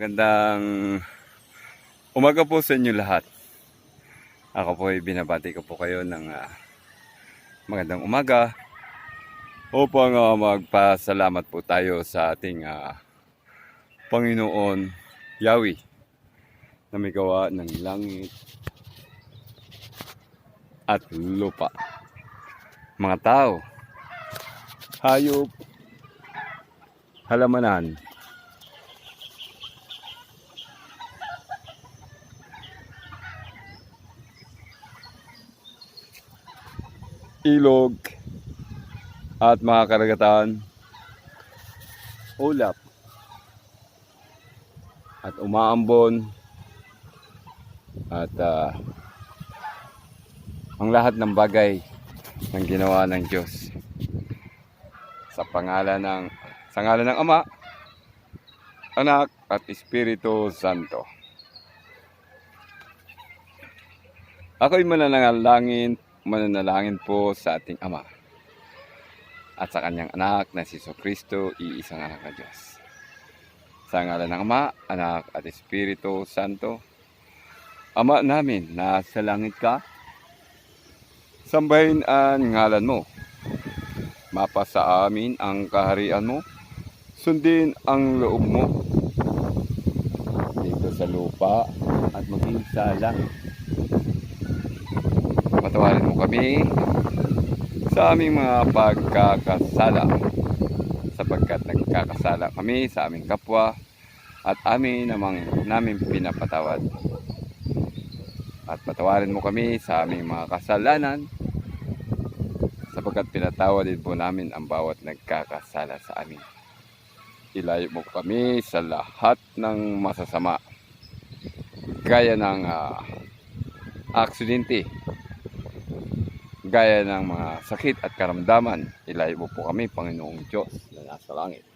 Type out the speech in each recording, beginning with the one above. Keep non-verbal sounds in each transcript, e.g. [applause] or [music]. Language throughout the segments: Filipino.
Magandang umaga po sa inyo lahat. Ako po ay binabati ko po kayo ng ah, magandang umaga upang ah, magpasalamat po tayo sa ating ah, Panginoon Yahweh na may gawa ng langit at lupa. Mga tao, hayop, halamanan, ilog at mga karagatan, ulap at umaambon at ah, ang lahat ng bagay ng ginawa ng Diyos sa pangalan ng sa ngalan ng Ama, Anak at Espiritu Santo. Ako'y mananalangin, mananalangin po sa ating Ama at sa kanyang anak na si Kristo, iisang anak ng Diyos. Sa ngalan ng Ama, Anak at Espiritu Santo, Ama namin na sa langit ka, sambahin ang ngalan mo. Mapasa amin ang kaharian mo, sundin ang loob mo dito sa lupa at maging sa langit. Patawarin mo kami sa aming mga pagkakasala sapagkat nagkakasala kami sa aming kapwa at amin namang namin pinapatawad. At patawarin mo kami sa aming mga kasalanan sapagkat pinatawad din po namin ang bawat nagkakasala sa amin. Ilayo mo kami sa lahat ng masasama gaya ng ah, aksidente gaya ng mga sakit at karamdaman, ilayo mo po kami, Panginoong Diyos na nasa langit.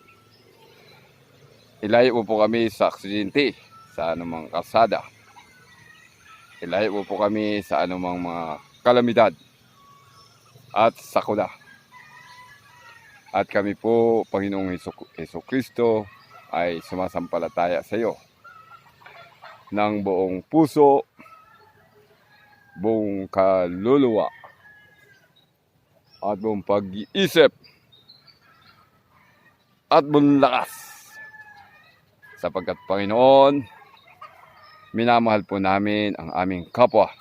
Ilayo mo po kami sa aksidente, sa anumang kalsada. Ilayo mo po kami sa anumang mga kalamidad at sakuna. At kami po, Panginoong Heso, Kristo, ay sumasampalataya sa iyo ng buong puso, buong kaluluwa, at buong pag-iisip at buong lakas. Sapagkat Panginoon, minamahal po namin ang aming kapwa.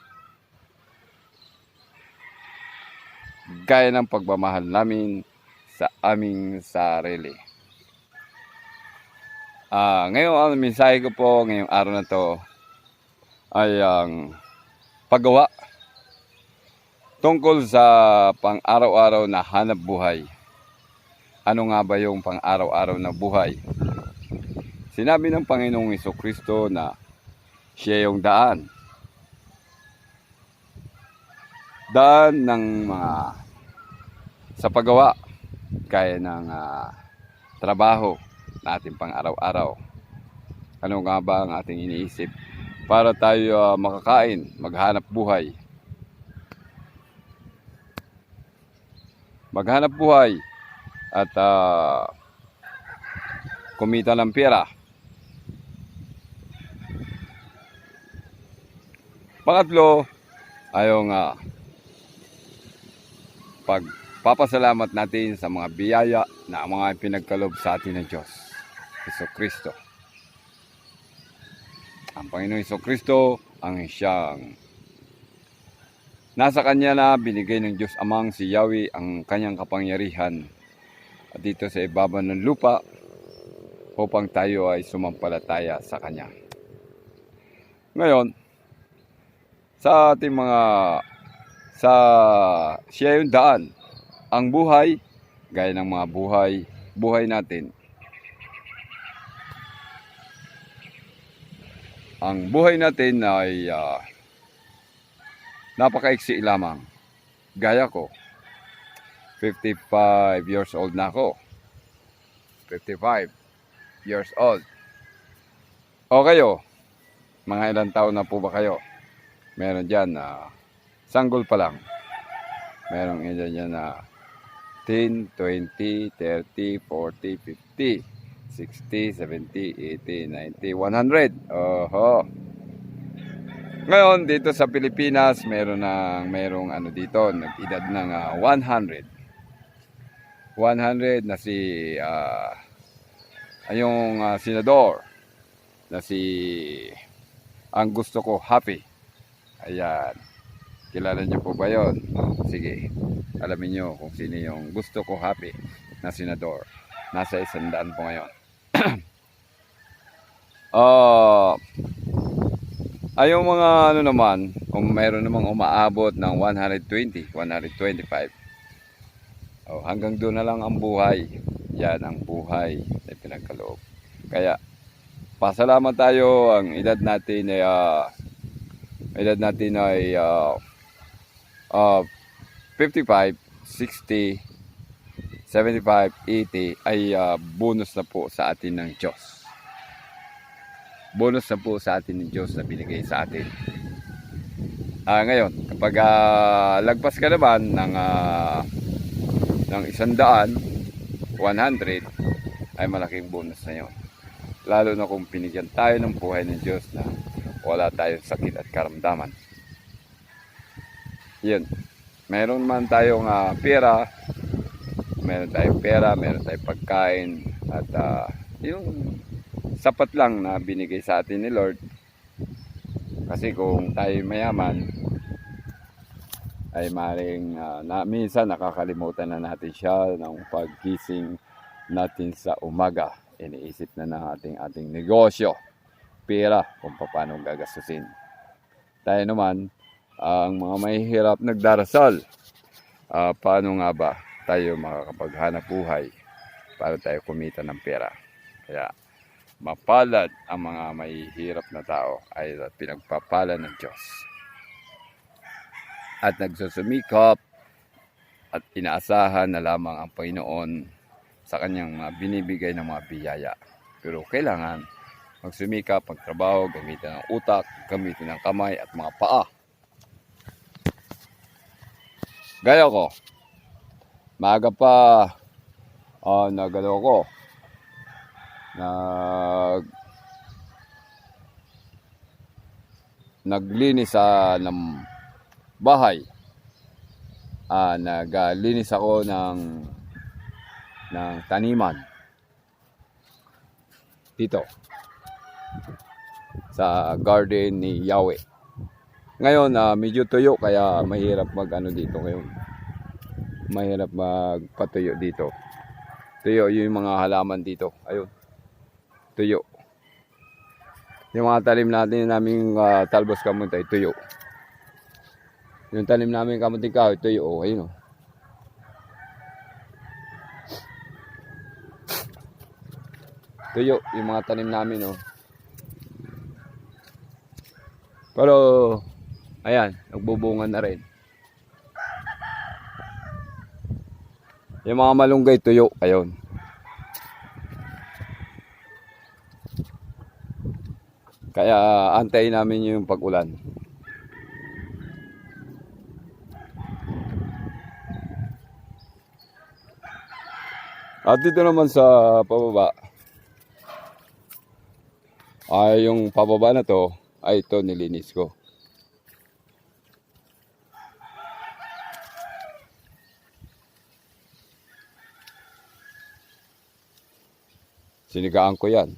Gaya ng pagmamahal namin sa aming sarili. Ah, ngayon ang mensahe ko po ngayong araw na to ay ang paggawa tungkol sa pang-araw-araw na hanap buhay. Ano nga ba yung pang-araw-araw na buhay? Sinabi ng Panginoong Iso Kristo na siya yung daan. Daan ng mga sa paggawa kaya ng ah, trabaho natin pang araw-araw. Ano nga ba ang ating iniisip para tayo ah, makakain, maghanap buhay? Maghanap buhay at ah, kumita ng pera. Pangatlo, ayaw nga pagpapasalamat natin sa mga biyaya na mga pinagkalob sa atin ng Diyos, Iso Kristo. Ang Panginoon Iso Kristo ang siyang Nasa kanya na binigay ng Diyos Amang si Yahweh ang kanyang kapangyarihan at dito sa ibaba ng lupa upang tayo ay sumampalataya sa kanya. Ngayon, sa ating mga sa siya yung daan, ang buhay, gaya ng mga buhay, buhay natin. Ang buhay natin ay ah, napakaiksi lamang. Gaya ko, 55 years old na ako. 55 years old. O kayo, mga ilang taon na po ba kayo? Meron dyan na sanggol pa lang. Meron ilan dyan na 10, 20, 30, 40, 50, 60, 70, 80, 90, 100. Oho. Ngayon, dito sa Pilipinas, meron ng merong ano dito, nag-edad ng ah, 100. 100 na si ah yung ah, senador na si ang gusto ko happy. Ayan. Kilala niyo po ba 'yon? Sige. Alamin niyo kung sino yung gusto ko happy na senador. Nasa isandaan po ngayon. [clears throat] Ah, ay yung mga ano naman, kung mayroon namang umaabot ng 120, 125. Oh, hanggang doon na lang ang buhay. Yan ang buhay na pinagkaloob. Kaya pasalamat tayo ang edad natin ay ah, edad natin ay ah, ah, 55, 60, 75, 80 ay ah, bonus na po sa atin ng Diyos. Bonus na po sa atin ng Diyos na binigay sa atin. Ah, ngayon, kapag ah, lagpas ka naman ng ah, ng isandaan, 100, ay malaking bonus na yun. Lalo na kung pinigyan tayo ng buhay ng Diyos na wala tayong sakit at karamdaman. Yun. Meron man tayong ah, pera, meron tayong pera, meron tayong pagkain, at ah, yung sapat lang na binigay sa atin ni Lord. Kasi kung tayo mayaman, ay maring ah, na, minsan nakakalimutan na natin siya ng pagkising natin sa umaga. Iniisip na natin ating negosyo, pera, kung paano gagastusin. Tayo naman, ang mga mahihirap nagdarasal, ah, paano nga ba tayo makakapaghanap buhay para tayo kumita ng pera. Kaya mapalad ang mga mahihirap na tao ay pinagpapala ng Diyos. At nagsusumikap at inaasahan na lamang ang Panginoon sa kanyang mga binibigay ng mga biyaya. Pero kailangan magsumikap, magtrabaho, gamitin ng utak, gamitin ng kamay at mga paa. Gaya ko, maaga pa uh, nagano ko, nag naglinis sa ng bahay. Ah, naglinis ako ng ng taniman. Dito. Sa garden ni Yahweh. Ngayon, ah, medyo tuyo kaya mahirap mag ano dito ngayon. Mahirap magpatuyo dito. Tuyo yung mga halaman dito. Ayun. Tuyo. Yung mga talim natin naming uh, talbos kamuntay, tuyo. Yung talim namin kamunting kahoy, tuyo. Oh, ayun oh. Tuyo, yung mga tanim namin oh. Pero, ayan, nagbubungan na rin. Yung mga malunggay tuyo, ayun. Kaya antayin namin yung pag-ulan. At dito naman sa pababa, ay yung pababa na to, ay ito nilinis ko. Sinigaan ko yan.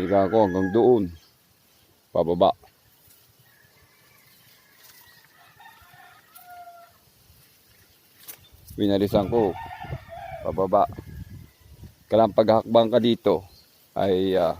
Sinigaan ko hanggang doon. Pababa. Pinalisan ko. Pababa. Kailangan paghakbang ka dito ay ah,